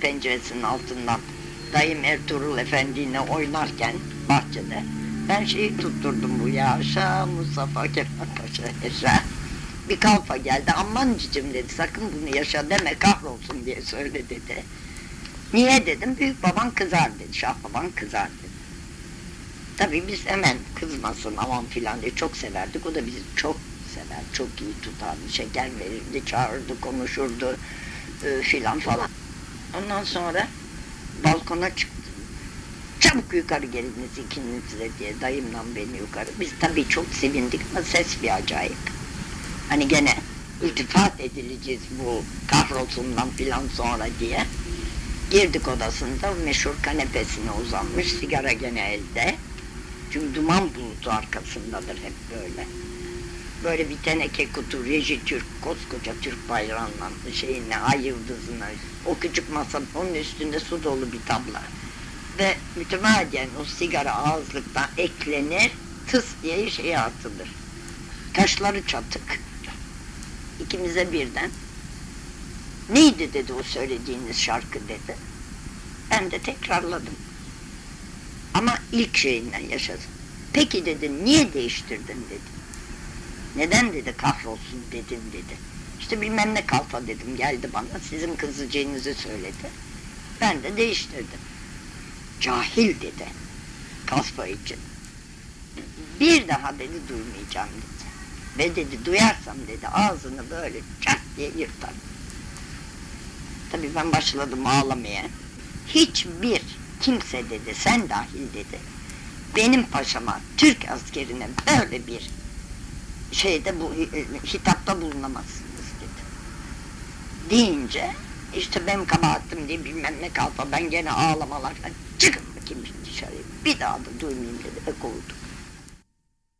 penceresinin altından dayım Ertuğrul Efendi'yle oynarken bahçede ben şeyi tutturdum bu yaşa Mustafa Kemal Paşa yaşa. Bir kalfa geldi aman cicim dedi sakın bunu yaşa deme kahrolsun diye söyle dedi. Niye dedim büyük baban kızar dedi şah baban kızar dedi. Tabii biz hemen kızmasın aman filan diye çok severdik. O da bizi çok sever, çok iyi tutardı. Şeker verirdi, çağırdı, konuşurdu e, filan falan. Ondan sonra balkona çıktım. Çabuk yukarı geliniz ikiniz de diye dayımla beni yukarı. Biz tabii çok sevindik ama ses bir acayip. Hani gene iltifat edileceğiz bu kahrolsundan filan sonra diye. Girdik odasında meşhur kanepesine uzanmış, sigara gene elde. Çünkü duman bulutu arkasındadır hep böyle. Böyle bir teneke kutu, reji Türk, koskoca Türk bayrağından şeyine, ay yıldızına, o küçük masanın onun üstünde su dolu bir tabla. Ve mütemadiyen o sigara ağızlıktan eklenir, tıs diye şeye atılır. Kaşları çatık. İkimize birden. Neydi dedi o söylediğiniz şarkı dedi. Ben de tekrarladım. Ama ilk şeyinden yaşadım. Peki dedi niye değiştirdin dedi. Neden dedi kahrolsun dedin dedi. İşte bilmem ne kalfa dedim geldi bana sizin kızacağınızı söyledi. Ben de değiştirdim. Cahil dedi. Kalfa için. Bir daha dedi duymayacağım dedi. Ve dedi duyarsam dedi ağzını böyle çat diye yırtar. Tabii ben başladım ağlamaya. Hiçbir kimse dedi sen dahil dedi. Benim paşama Türk askerine böyle bir şeyde bu e, hitapta bulunamazsınız dedi. Deyince işte benim kabahatim diye bilmem ne kalfa ben gene ağlamalar çıkın bakayım dışarıya bir daha da duymayayım dedi ve kovdu.